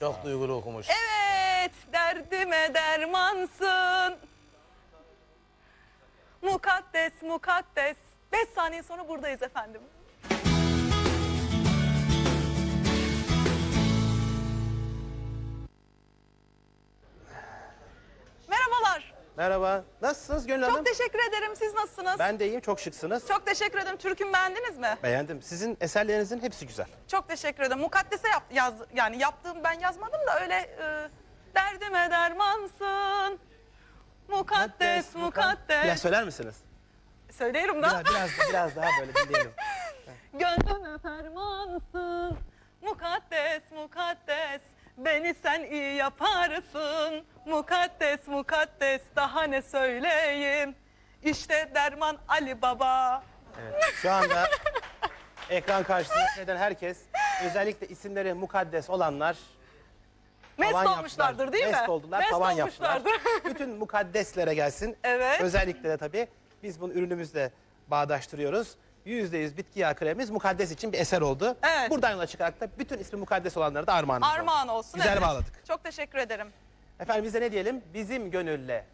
Çok duygulu okumuş. Evet, derdime dermansın. Mukaddes, mukaddes. Beş saniye sonra buradayız efendim. Merhaba. Nasılsınız Gönül Hanım? Çok teşekkür ederim. Siz nasılsınız? Ben de iyiyim. Çok şıksınız. Çok teşekkür ederim. Türk'üm beğendiniz mi? Beğendim. Sizin eserlerinizin hepsi güzel. Çok teşekkür ederim. Mukaddese yap, yaz, yani yaptığım ben yazmadım da öyle e, derdime dermansın. Mukaddes, mukaddes. Biraz söyler misiniz? Söylerim da. Biraz, biraz, biraz daha böyle dinleyelim. Gönlüme fermansın. Mukaddes, mukaddes. Beni sen iyi yaparsın. Mukaddes, mukaddes. Daha ne söyleyeyim. İşte derman Ali Baba. Evet. Şu anda ekran karşısında herkes özellikle isimleri mukaddes olanlar Mest tavan olmuşlardır yaptılar. değil mi? Mest oldular, Mest tavan yaptılar. olmuşlardır. Bütün mukaddeslere gelsin. Evet. Özellikle de tabii biz bunu ürünümüzle bağdaştırıyoruz. %100 bitki yağı kremimiz mukaddes için bir eser oldu. Evet. Buradan yola çıkarak da bütün ismi mukaddes olanlara da armağanımız oldu. Armağan olsun. Güzel evet. bağladık. Çok teşekkür ederim. Efendim biz de ne diyelim? Bizim gönülle,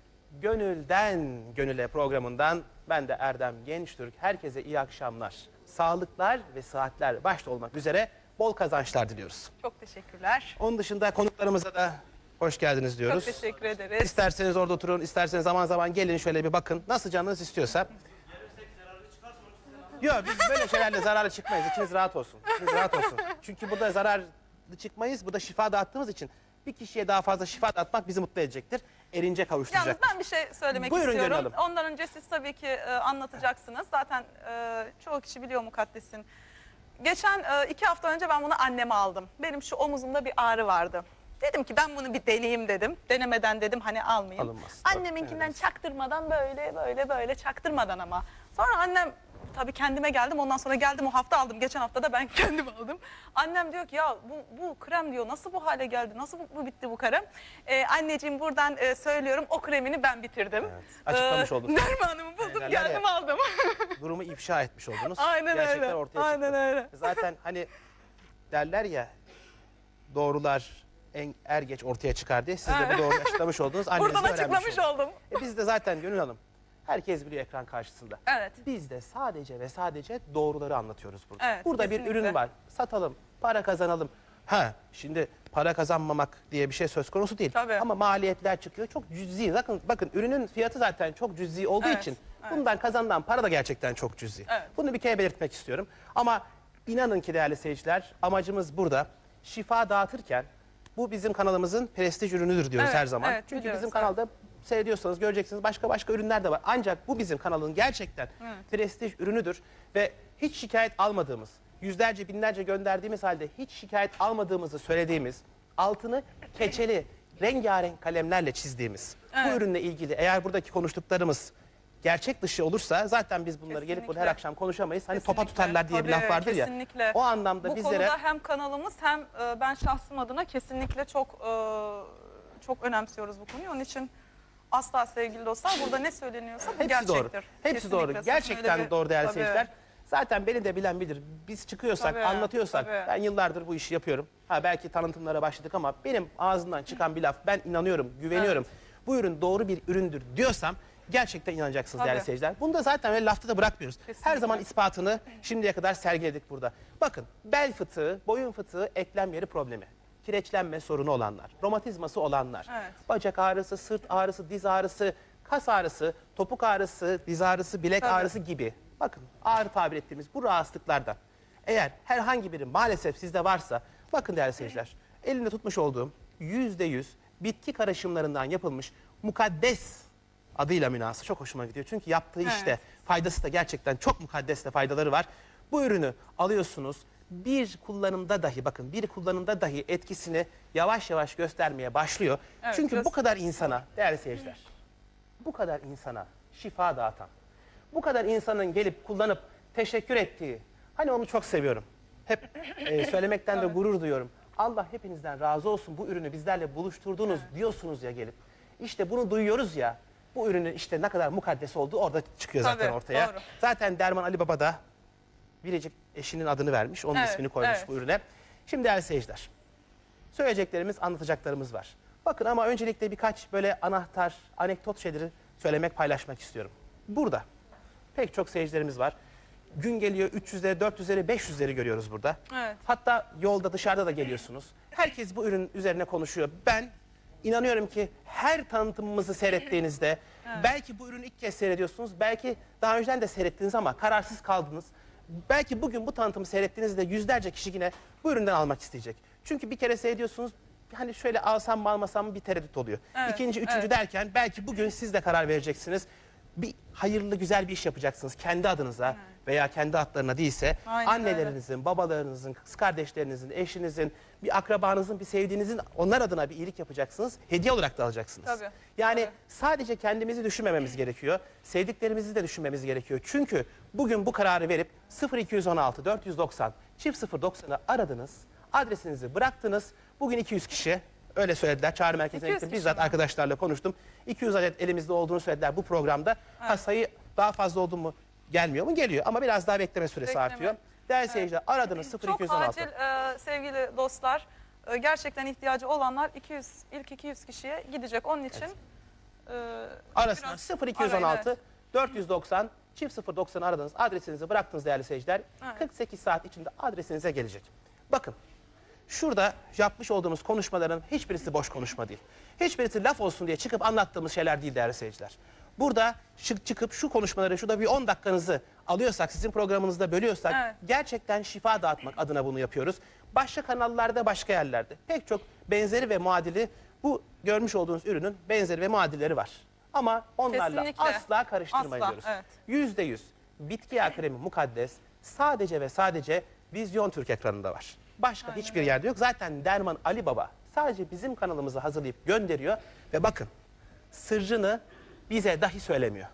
gönülden gönüle programından ben de Erdem Gençtürk. Herkese iyi akşamlar, sağlıklar ve saatler başta olmak üzere bol kazançlar diliyoruz. Çok teşekkürler. Onun dışında konuklarımıza da hoş geldiniz diyoruz. Çok teşekkür ederiz. İsterseniz orada oturun, isterseniz zaman zaman gelin şöyle bir bakın. Nasıl canınız istiyorsa. Yok biz böyle şeylerle zararlı çıkmayız. İçiniz rahat olsun. İçiniz rahat olsun. Çünkü burada zararlı çıkmayız. Burada şifa dağıttığımız için bir kişiye daha fazla şifa dağıtmak bizi mutlu edecektir. Erince Yalnız kavuşturacaktır. ben bir şey söylemek Buyurun Gönül istiyorum. Hanım. Ondan önce siz tabii ki e, anlatacaksınız. Zaten e, çoğu kişi biliyor Mukaddes'in. Geçen e, iki hafta önce ben bunu anneme aldım. Benim şu omuzumda bir ağrı vardı. Dedim ki ben bunu bir deneyeyim dedim. Denemeden dedim hani almayayım. Alınmaz. Anneminkinden çaktırmadan böyle böyle böyle çaktırmadan ama. Sonra annem tabii kendime geldim. Ondan sonra geldim o hafta aldım. Geçen hafta da ben kendim aldım. Annem diyor ki ya bu, bu krem diyor nasıl bu hale geldi? Nasıl bu, bu bitti bu krem? Ee, anneciğim buradan e, söylüyorum o kremini ben bitirdim. Evet, açıklamış olduk. Dermanımı buldum Derler geldim ya. aldım. Durumu ifşa etmiş oldunuz. Aynen Gerçekler öyle. ortaya Aynen çıktı. öyle. Zaten hani derler ya doğrular en er geç ortaya çıkar diye siz de bu doğruyu açıklamış oldunuz. Anneniz Buradan öğrenmiş açıklamış oldu. oldum. E biz de zaten Gönül Hanım herkes biliyor ekran karşısında. Evet. Biz de sadece ve sadece doğruları anlatıyoruz burada. Evet, burada bir kesinlikle. ürün var. Satalım, para kazanalım. Ha, şimdi para kazanmamak diye bir şey söz konusu değil. Tabii. Ama maliyetler çıkıyor. Çok cüzi. Bakın bakın ürünün fiyatı zaten çok cüzi olduğu Evet, için evet. bundan kazanılan para da gerçekten çok cüzi. Evet. Bunu bir kere belirtmek istiyorum. Ama inanın ki değerli seyirciler amacımız burada şifa dağıtırken bu bizim kanalımızın prestij ürünüdür diyoruz Evet, her zaman. evet, Çünkü biliyoruz, bizim kanalda seyrediyorsanız göreceksiniz başka başka ürünler de var. Ancak bu bizim kanalın gerçekten prestij ürünüdür ve hiç şikayet almadığımız, yüzlerce binlerce gönderdiğimiz halde hiç şikayet almadığımızı söylediğimiz, altını keçeli, rengarenk kalemlerle çizdiğimiz bu Evet. ürünle ilgili eğer buradaki konuştuklarımız gerçek dışı olursa zaten biz bunları gelip burada her Kesinlikle. akşam konuşamayız. Hani topa Kesinlikle. tutarlar diye bir Tabii, laf vardır ya. kesinlikle. O anlamda Bu bizlere konuda hem kanalımız hem e, ben şahsım adına kesinlikle çok e, çok önemsiyoruz bu konuyu. Onun için asla sevgili dostlar burada ne söyleniyorsa bu Hepsi gerçektir. doğru. Hepsi Kesinlikle. doğru. Sakın Gerçekten öyle bir- doğru değerli Tabii. seyirciler. Zaten beni de bilen bilir. Biz çıkıyorsak, Tabii, anlatıyorsak, tabii. ben yıllardır bu işi yapıyorum. Ha belki tanıtımlara başladık ama benim ağzımdan çıkan bir laf, ben inanıyorum, güveniyorum. Bu ürün doğru bir üründür diyorsam gerçekten inanacaksınız Tabii. değerli seyirciler. Bunu da zaten öyle lafta da bırakmıyoruz. Her Kesinlikle. zaman ispatını şimdiye kadar sergiledik burada. Bakın bel fıtığı, boyun fıtığı, eklem yeri problemi. Kireçlenme sorunu olanlar, romatizması olanlar, Evet. bacak ağrısı, sırt ağrısı, diz ağrısı, kas ağrısı, topuk ağrısı, diz ağrısı, bilek Tabii. ağrısı gibi. Bakın ağrı tabir ettiğimiz bu rahatsızlıklardan eğer herhangi biri maalesef sizde varsa bakın değerli seyirciler elinde tutmuş olduğum yüzde yüz bitki karışımlarından yapılmış mukaddes adıyla münası çok hoşuma gidiyor. Çünkü yaptığı işte faydası da gerçekten çok mukaddes de faydaları var. Bu ürünü alıyorsunuz bir kullanımda dahi bakın bir kullanımda dahi etkisini yavaş yavaş göstermeye başlıyor. Evet, Çünkü bu göster- kadar insana değerli seyirciler bu kadar insana şifa dağıtan, bu kadar insanın gelip kullanıp teşekkür ettiği, hani onu çok seviyorum. Hep e, söylemekten de gurur duyuyorum. Allah hepinizden razı olsun bu ürünü bizlerle buluşturdunuz diyorsunuz ya gelip. İşte bunu duyuyoruz ya. Bu ürünün işte ne kadar mukaddes olduğu orada çıkıyor zaten Tabii, ortaya. doğru. Zaten Derman Ali Baba da biricik eşinin adını vermiş. Onun Evet, ismini koymuş evet. bu ürüne. Şimdi değerli seyirciler. Söyleyeceklerimiz, anlatacaklarımız var. Bakın ama öncelikle birkaç böyle anahtar, anekdot şeyleri söylemek, paylaşmak istiyorum. Burada pek çok seyircilerimiz var. Gün geliyor 300'leri, 400'leri, 500'leri görüyoruz burada. Evet. Hatta yolda dışarıda da geliyorsunuz. Herkes bu ürün üzerine konuşuyor. Ben inanıyorum ki her tanıtımımızı seyrettiğinizde belki bu ürünü ilk kez seyrediyorsunuz. Belki daha önceden de seyrettiniz ama kararsız kaldınız. Belki bugün bu tanıtımı seyrettiğinizde yüzlerce kişi yine bu üründen almak isteyecek. Çünkü bir kere seyrediyorsunuz hani şöyle alsam mı almasam mı bir tereddüt oluyor. Evet, İkinci, üçüncü evet. derken belki bugün siz de karar vereceksiniz. Bir hayırlı güzel bir iş yapacaksınız kendi adınıza veya kendi adlarına değilse Aynen öyle. annelerinizin, babalarınızın, kız kardeşlerinizin, eşinizin, bir akrabanızın, bir sevdiğinizin onlar adına bir iyilik yapacaksınız. Hediye olarak da alacaksınız. Tabii, Yani tabii. sadece kendimizi düşünmememiz gerekiyor. Sevdiklerimizi de düşünmemiz gerekiyor. Çünkü bugün bu kararı verip 0216 490 çift 090'ı aradınız. Adresinizi bıraktınız. Bugün 200 kişi öyle söylediler. Çağrı merkezine 200 gittim. Bizzat mi? arkadaşlarla konuştum. 200 adet elimizde olduğunu söylediler bu programda. Ha, sayı daha fazla oldu mu gelmiyor mu? Geliyor ama biraz daha bekleme süresi Bekleme. artıyor. Değerli seyirciler aradınız Çok 0216. acil e, sevgili dostlar. E, gerçekten ihtiyacı olanlar 200 ilk 200 kişiye gidecek. Onun için e, Arasına biraz 0216 arayın, evet. 490 çift 090 aradınız. Adresinizi bıraktınız değerli seyirciler. Evet. 48 saat içinde adresinize gelecek. Bakın şurada yapmış olduğumuz konuşmaların hiçbirisi boş konuşma değil. Hiçbirisi laf olsun diye çıkıp anlattığımız şeyler değil değerli seyirciler. Burada çık çıkıp şu konuşmaları şurada bir 10 dakikanızı alıyorsak sizin programınızda bölüyorsak Evet. gerçekten şifa dağıtmak adına bunu yapıyoruz. Başka kanallarda başka yerlerde pek çok benzeri ve muadili bu görmüş olduğunuz ürünün benzeri ve muadilleri var. Ama onlarla Kesinlikle. asla karıştırmayın Asla, diyoruz. evet. Yüzde yüz bitki yağı kremi mukaddes sadece ve sadece Vizyon Türk ekranında var. Başka hiçbir yerde yok. Zaten Derman Ali Baba sadece bizim kanalımıza hazırlayıp gönderiyor ve bakın sırrını bize dahi söylemiyor.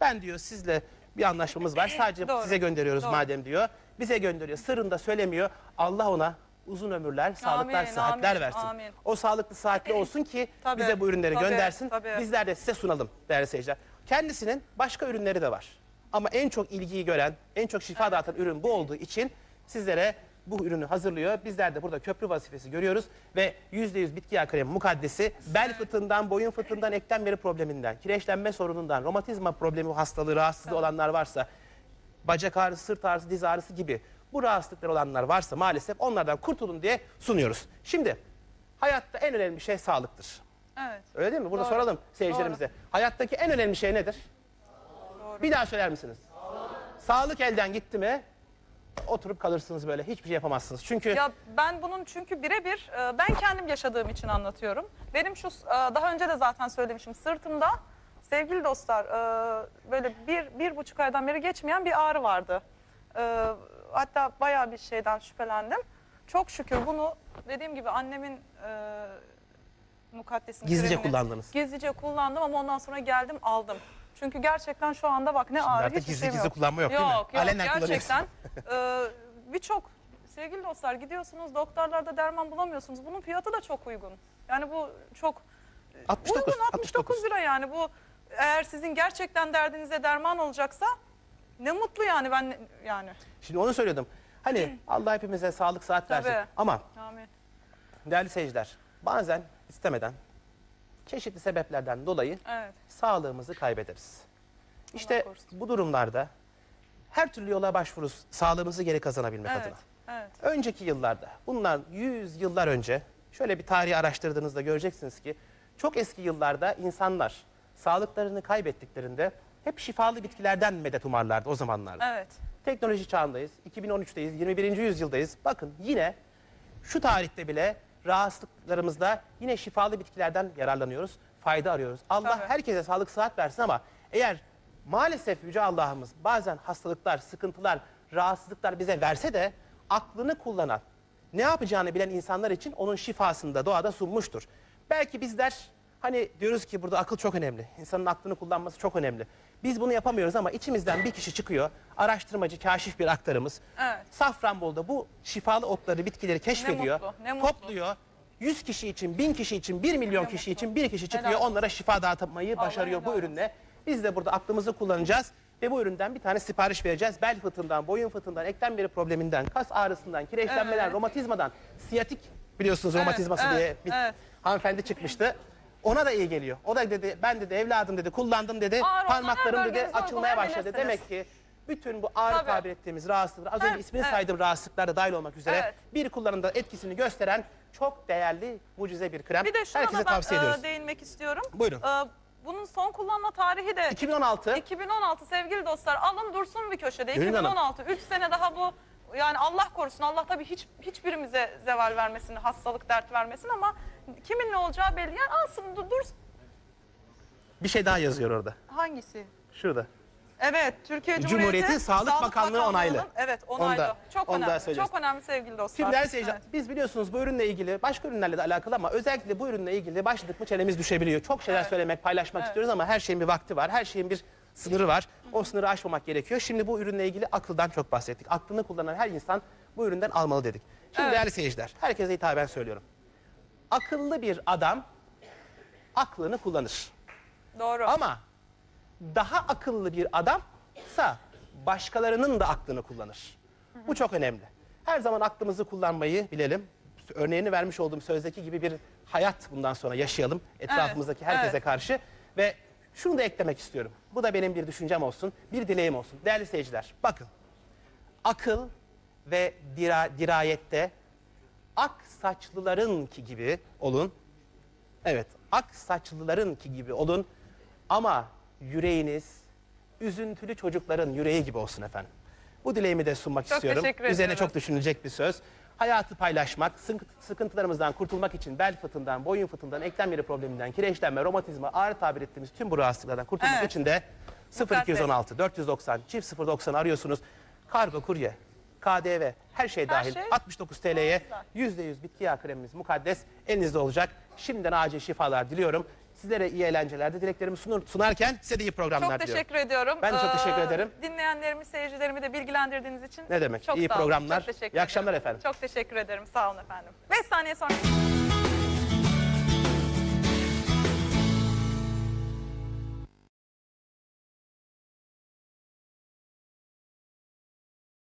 Ben diyor sizle bir anlaşmamız var. Sadece Doğru, size gönderiyoruz doğru. madem diyor. Bize gönderiyor. Sırrını da söylemiyor. Allah ona uzun ömürler, sağlıklar, Amin, sıhhatler amin, versin. amin. O sağlıklı, sıhhatli olsun ki Tabii, bize bu ürünleri tabii, göndersin. tabii. Bizler de size sunalım değerli seyirciler. Kendisinin başka ürünleri de var. Ama en çok ilgiyi gören, en çok şifa dağıtan ürün bu olduğu için sizlere bu ürünü hazırlıyor. Bizler de burada köprü vazifesi görüyoruz ve %100 bitki yağı kremi mukaddesi bel fıtığından, boyun fıtığından, eklem veri probleminden, kireçlenme sorunundan, romatizma problemi hastalığı, rahatsızlığı olanlar varsa, bacak ağrısı, sırt ağrısı, diz ağrısı gibi bu rahatsızlıklar olanlar varsa maalesef onlardan kurtulun diye sunuyoruz. Şimdi hayatta en önemli şey sağlıktır. Evet. Öyle değil mi? Burada Doğru. soralım seyircilerimize. Hayattaki en önemli şey nedir? Bir daha söyler misiniz? Sağlık elden gitti mi oturup kalırsınız böyle hiçbir şey yapamazsınız. Çünkü Ya ben bunun çünkü birebir e, ben kendim yaşadığım için anlatıyorum. Benim şu e, daha önce de zaten söylemişim sırtımda sevgili dostlar e, böyle bir, bir buçuk aydan beri geçmeyen bir ağrı vardı. E, Hatta bayağı bir şeyden şüphelendim. Çok şükür bunu dediğim gibi annemin e, mukaddesin Gizlice kremini kullandınız. Gizlice kullandım ama ondan sonra geldim aldım. Çünkü gerçekten şu anda bak ne ağrı artık hiçbir gizli şeyim gizli kullanma yok değil mi? Yok yok Alenen gerçekten e, birçok sevgili dostlar gidiyorsunuz doktorlarda derman bulamıyorsunuz. Bunun fiyatı da çok uygun. Yani bu çok 69, uygun 69 69. lira yani bu eğer sizin gerçekten derdinize derman olacaksa ne mutlu yani ben yani. Şimdi onu söylüyordum. Hani Allah hepimize sağlık saat versin. Tabii. Ama Amin. değerli seyirciler bazen istemeden çeşitli sebeplerden dolayı Evet. sağlığımızı kaybederiz. İşte bu durumlarda her türlü yola başvururuz sağlığımızı geri kazanabilmek Evet. adına. Evet. Önceki yıllarda, bundan 100 yıllar önce şöyle bir tarihi araştırdığınızda göreceksiniz ki çok eski yıllarda insanlar sağlıklarını kaybettiklerinde hep şifalı bitkilerden medet umarlardı o zamanlarda. Evet. Teknoloji çağındayız, 2013'teyiz, 21. yüzyıldayız. Bakın yine şu tarihte bile rahatsızlıklarımızda yine şifalı bitkilerden yararlanıyoruz, fayda arıyoruz. Allah Tabii. herkese sağlık sıhhat versin ama eğer maalesef Yüce Allah'ımız bazen hastalıklar, sıkıntılar, rahatsızlıklar bize verse de aklını kullanan, ne yapacağını bilen insanlar için onun şifasını da doğada sunmuştur. Belki bizler hani diyoruz ki burada akıl çok önemli, insanın aklını kullanması çok önemli. Biz bunu yapamıyoruz ama içimizden bir kişi çıkıyor, araştırmacı, kaşif bir aktarımız. Evet. Safranbolu'da bu şifalı otları, bitkileri keşfediyor, mutlu, ne mutlu. topluyor. 100 kişi için, 1000 kişi için, 1 milyon Ne kişi mutlu. için bir kişi çıkıyor. Helal. Onlara şifa dağıtmayı Allah başarıyor bu ürünle. Biz de burada aklımızı kullanacağız ve bu üründen bir tane sipariş vereceğiz. Bel fıtığından, boyun fıtığından, eklem beri probleminden, kas ağrısından, kireçlenmeden, Evet. romatizmadan, siyatik biliyorsunuz Evet, romatizması evet, diye bir evet. hanımefendi çıkmıştı. Ona da iyi geliyor. O da dedi ben dedi evladım dedi kullandım dedi. Olan Parmaklarım dedi bölgenizi açılmaya başladı. uygulayabilirsiniz. Demek ki bütün bu ağrı Tabii. tabir ettiğimiz rahatsızlıklar az önce Evet, ismini evet. saydığım rahatsızlıklar da dahil olmak üzere Evet. bir kullanımda etkisini gösteren çok değerli mucize bir krem. Bir de şuna Herkese da ben tavsiye ediyoruz. e, değinmek istiyorum. Buyurun. E, bunun son kullanma tarihi de 2016 2016 sevgili dostlar alın dursun bir köşede. Gönül Hanım. 2016 3 sene daha bu yani Allah korusun Allah tabii hiç hiçbirimize zeval vermesin, hastalık dert vermesin ama kimin ne olacağı belli. Yani alsın dur, dursun. bir şey daha yazıyor orada. Hangisi? Şurada. Evet, Türkiye Cumhuriyeti Cumhuriyeti Sağlık Bakanlığı onaylı. Evet, onaylı. da- çok onu önemli. söyleyeceğiz. Çok önemli sevgili dostlar. Şimdi değerli seyirciler, Evet. biz biliyorsunuz bu ürünle ilgili başka ürünlerle de alakalı ama özellikle bu ürünle ilgili başladık mı çenemiz düşebiliyor. Çok şeyler Evet. söylemek, paylaşmak Evet. istiyoruz ama her şeyin bir vakti var. Her şeyin bir sınırı var. O sınırı aşmamak gerekiyor. Şimdi bu ürünle ilgili akıldan çok bahsettik. Aklını kullanan her insan bu üründen almalı dedik. Şimdi Evet. değerli seyirciler, herkese hitaben söylüyorum. Akıllı bir adam aklını kullanır. Doğru. Ama daha akıllı bir adamsa başkalarının da aklını kullanır. Bu çok önemli. Her zaman aklımızı kullanmayı bilelim. Örneğini vermiş olduğum sözdeki gibi bir hayat bundan sonra yaşayalım etrafımızdaki herkese evet. karşı ve şunu da eklemek istiyorum. Bu da benim bir düşüncem olsun, bir dileğim olsun. Değerli seyirciler, bakın. Akıl ve dira, dirayette ak saçlılarınki gibi olun. Evet, ak saçlılarınki gibi olun ama yüreğiniz üzüntülü çocukların yüreği gibi olsun efendim. Bu dileğimi de sunmak Çok istiyorum. Üzerine çok düşünülecek bir söz. Hayatı paylaşmak, sıkı- sıkıntılarımızdan kurtulmak için bel fıtığından, boyun fıtığından, eklem yeri probleminden, kireçlenme, romatizma, ağrı tabir ettiğimiz tüm bu rahatsızlıklardan kurtulmak Evet. için de Mukaddes. 0216 490 çift 090 arıyorsunuz. Kargo, kurye, KDV her şey dahil şey 69 TL'ye güzel. %100 bitki yağı kremimiz mukaddes elinizde olacak. Şimdiden acil şifalar diliyorum. Sizlere iyi eğlencelerde dileklerimi sunur, sunarken size de iyi programlar Çok diliyorum. teşekkür ediyorum. Ben de çok Ee, teşekkür ederim. Dinleyenlerimi, seyircilerimi de bilgilendirdiğiniz için Ne demek? çok İyi programlar. Çok teşekkür İyi akşamlar efendim. Çok teşekkür ederim. Sağ olun efendim. 5 saniye sonra.